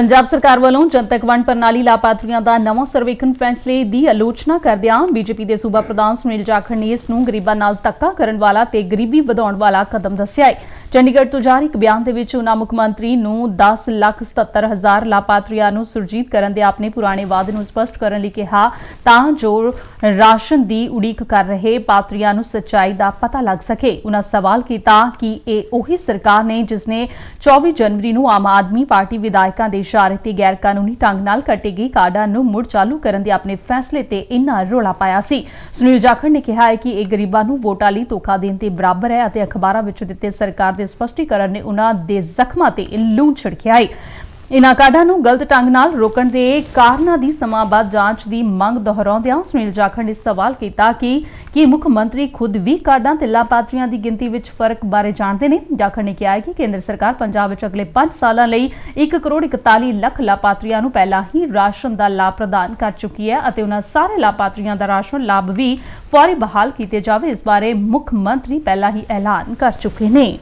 ਪੰਜਾਬ ਸਰਕਾਰ ਵੱਲੋਂ ਜਨਤਕ ਵੰਡ ਪ੍ਰਣਾਲੀ ਲਾਭਪਾਤਰੀਆਂ ਦਾ ਨਵਾਂ ਸਰਵੇਖਣ ਫੈਸਲੇ ਦੀ ਆਲੋਚਨਾ ਕਰਦਿਆਂ ਬੀਜੇਪੀ ਦੇ ਸੂਬਾ ਪ੍ਰਧਾਨ ਸੁਨੀਲ ਜਾਖੜ ਨੇ ਇਸ ਨੂੰ ਗਰੀਬਾਂ ਨਾਲ ਧੱਕਾ ਕਰਨ ਵਾਲਾ ਤੇ ਗਰੀਬੀ ਵਧਾਉਣ ਵਾਲਾ ਕਦਮ ਦੱਸਿਆ ਹੈ। ਚੰਡੀਗੜ੍ਹ ਤੋਂ ਜਾਰੀ ਇੱਕ ਬਿਆਨ ਦੇ ਵਿੱਚ ਉਨ੍ਹਾਂ ਮੁੱਖ ਮੰਤਰੀ ਨੂੰ 10 ਲੱਖ 77 ਹਜ਼ਾਰ ਲਾਭਪਾਤਰੀਆਂ ਨੂੰ ਸੁਰਜੀਤ ਕਰਨ ਦੇ ਆਪਣੇ ਪੁਰਾਣੇ ਵਾਅਦੇ ਨੂੰ ਸਪਸ਼ਟ ਕਰਨ ਲਈ ਕਿਹਾ, ਤਾਂ ਜੋ ਰਾਸ਼ਨ ਦੀ ਉਡੀਕ ਕਰ ਰਹੇ ਪਾਤਰੀਆਂ ਨੂੰ ਸੱਚਾਈ ਦਾ ਪਤਾ ਲੱਗ ਸਕੇ। ਉਨ੍ਹਾਂ ਸਵਾਲ ਕੀਤਾ ਕਿ ਇਹ ਉਹੀ ਸਰਕਾਰ ਨੇ ਜਿਸ ਨੇ 24 ਜਨਵਰੀ ਨੂੰ ਆਮ ਆਦਮੀ ਪਾਰਟੀ ਵਿਧਾਇਕਾਂ ਦੇ ਇਸ਼ਾਰੇ ਤੇ ਗੈਰ ਕਾਨੂੰਨੀ ਢੰਗ ਨਾਲ ਕੱਟੀ ਗਈ ਕਾਰਡਾਂ ਨੂੰ ਮੁੜ ਚਾਲੂ ਕਰਨ ਦੇ ਆਪਣੇ ਫੈਸਲੇ ਤੇ ਇੰਨਾ ਰੋਲਾ ਪਾਇਆ ਸੀ। ਸੁਨੀਲ ਜਾਖੜ ਨੇ ਕਿਹਾ ਹੈ ਕਿ ਇਹ ਗਰੀਬਾਂ ਨੂੰ ਵੋਟਾਂ ਲਈ ਧੋਖਾ ਦੇਣ ਤੇ ਬਰਾਬਰ ਹੈ ਅਤੇ ਅਖਬਾਰਾਂ ਵਿੱਚ ਦਿੱਤੇ ਸਰਕਾਰ ਦੇ ਸਪਸ਼ਟੀਕਰਨ ਨੇ ਉਹਨਾਂ ਦੇ ਜ਼ਖਮਾਂ ਤੇ ਲੂਣ ਛਿੜਕਿਆ ਹੈ। ਇਨ੍ਹਾਂ ਕਾਰਡਾਂ ਨੂੰ ਗਲਤ ਢੰਗ ਨਾਲ ਰੋਕਣ ਦੇ ਕਾਰਨਾਂ ਦੀ ਸਮਾਂ-ਬਾਅਦ ਜਾਂਚ ਦੀ ਮੰਗ ਦੁਹਰਾਉਂਦਿਆਂ ਸੁਨੀਲ ਜਾਖੜ ਨੇ ਸਵਾਲ ਕੀਤਾ ਕਿ ਕਿ ਮੁੱਖ ਮੰਤਰੀ ਖੁਦ ਵੀ ਕਾਰਡਾਂ ਤੇ ਲਾਭਪਾਤਰੀਆਂ ਦੀ ਗਿਣਤੀ ਵਿੱਚ ਫ਼ਰਕ ਬਾਰੇ ਜਾਣਦੇ ਨੇ। ਜਾਖੜ ਨੇ ਕਿਹਾ ਹੈ ਕਿ ਕੇਂਦਰ ਸਰਕਾਰ ਪੰਜਾਬ ਵਿੱਚ ਅਗਲੇ 5 ਸਾਲਾਂ ਲਈ 1 ਕਰੋੜ 41 ਲੱਖ ਲਾਭਪਾਤਰੀਆਂ ਨੂੰ ਪਹਿਲਾਂ ਹੀ ਰਾਸ਼ਨ ਦਾ ਲਾਭ ਪ੍ਰਦਾਨ ਕਰ ਚੁੱਕੀ ਹੈ ਅਤੇ ਉਹਨਾਂ ਸਾਰੇ ਲਾਭਪਾਤਰੀਆਂ ਦਾ ਰਾਸ਼ਨ ਲਾਭ ਵੀ ਫੌਰੀ ਬਹਾਲ ਕੀਤੇ ਜਾਵੇ। ਇਸ ਬਾਰੇ ਮੁੱਖ ਮੰਤਰੀ ਪਹਿਲਾਂ ਹੀ ਐਲਾਨ ਕਰ ਚੁੱਕੇ ਨੇ।